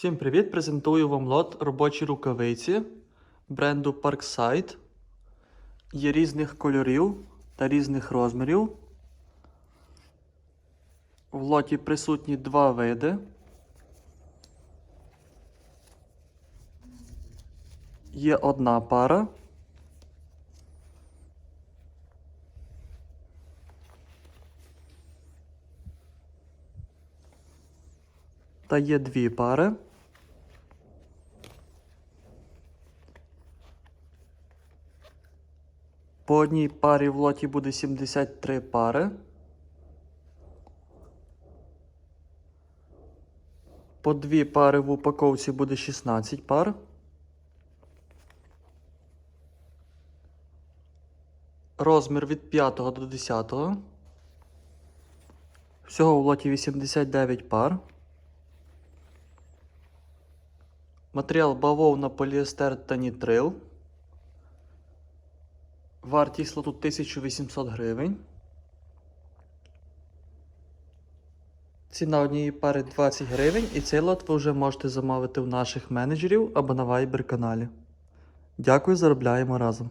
Всім привіт! Презентую вам лот робочі рукавиці бренду Parkside. Є різних кольорів та різних розмірів. В лоті присутні два види. Є одна пара. Та є дві пари. По одній парі в лоті буде 73 пари. По дві пари в упаковці буде 16 пар. Розмір від 5 до 10. Всього в лоті 89 пар. Матеріал бавовна, поліестер та нітрил. Вартість лоту 1800 гривень. Ціна однієї пари 20 гривень, і цей лот ви вже можете замовити у наших менеджерів або на Viber каналі. Дякую, заробляємо разом.